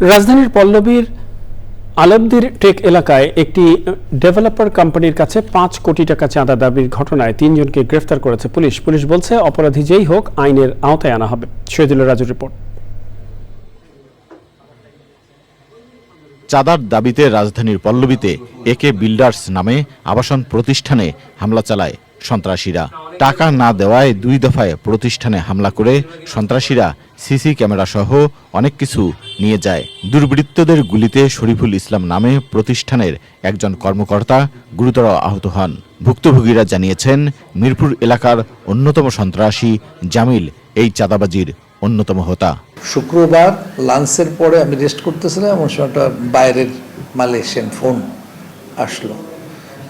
রাজধানীর পল্লবীর আলমদির টেক এলাকায় একটি ডেভেলপার কোম্পানির কাছে পাঁচ কোটি টাকা চাঁদা দাবির ঘটনায় তিনজনকে গ্রেফতার করেছে পুলিশ। পুলিশ বলছে, অপরাধী যেই হোক, আইনের আওতায় আনা হবে। শহীদুল্লাহ রাজুর রিপোর্ট। চাঁদার দাবিতে রাজধানীর পল্লবীতে একে বিল্ডার্স নামে আবাসন প্রতিষ্ঠানে হামলা চালায় সন্ত্রাসীরা। টাকা না দেওয়ায় দুই দফায় প্রতিষ্ঠানে হামলা করে সন্ত্রাসীরা সিসি ক্যামেরা সহ অনেক কিছু নিয়ে যায়। দুর্বৃত্তদের গুলিতে শরীফুল ইসলাম নামে প্রতিষ্ঠানের একজন কর্মকর্তা গুরুতর আহত হন। ভুক্তভোগীরা জানিয়েছেন, মিরপুর এলাকার অন্যতম সন্ত্রাসী জামিল এই চাঁদাবাজির অন্যতম হোতা। শুক্রবার লাঞ্চের পরে আমি রেস্ট করতেছিলাম একটা বাইরের মালয়েশিয়ান ফোন আসলো।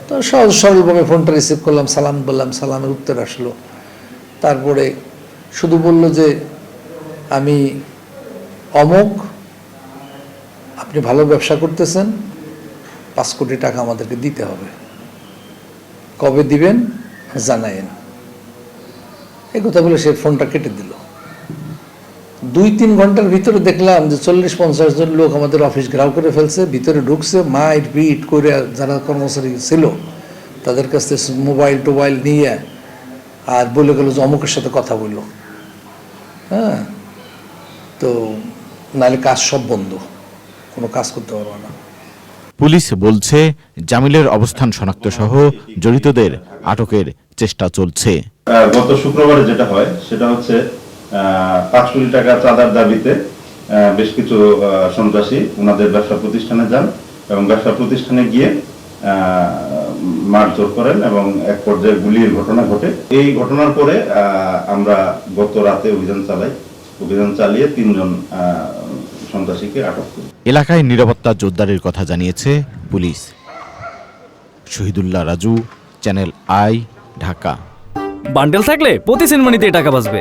তো সহজ সরলভাবে ফোনটা রিসিভ করলাম, সালাম বললাম, সালামের উত্তর আসলো। তারপরে শুধু বলল যে, আমি অমুক আপনি ভালো ব্যবসা করতেছেন, পাঁচ কোটি টাকা আমাদেরকে দিতে হবে। কবে দিবেন? জানায়েন। এই কথা বলে সে ফোনটা কেটে দিল। দুই তিন ঘণ্টার ভিতরে দেখলাম যে চল্লিশ পঞ্চাশ জন লোক আমাদের অফিস ঘেরাও করে ফেলছে ভিতরে ঢুকছে মাইট পিট করে যারা কর্মচারী ছিল তাদের কাছ থেকে মোবাইল টোবাইল নিয়ে আর বলে গেল যে অমুকের সাথে কথা বলল। হ্যাঁ তো নাহলে কাজ সব বন্ধ কোনো কাজ করতে পারব না। পুলিশ বলছে জামিলের অবস্থান শনাক্ত সহ জড়িতদের আটকের চেষ্টা চলছে। গত শুক্রবারে যেটা হয় সেটা হচ্ছে পাঁচ কোটি টাকা চাঁদার দাবিতে বেশ কিছু সন্ত্রাসী ওনাদের ব্যবসা প্রতিষ্ঠানে যান এবং ব্যবসা প্রতিষ্ঠানে গিয়ে মারধর করেন এবং এক পর্যায়ে গুলির ঘটনা ঘটে। এই ঘটনার পরে আমরা গত রাতে অভিযান চালাই। অভিযান চালিয়ে তিনজন সন্ত্রাসীকে আটক করি। এলাকায় নিরাপত্তা জোরদারের কথা জানিয়েছে police. Shahidullah Raju channel I Dhaka. Bundle থাকলে প্রতি সেনমানিতে টাকা বাঁচবে।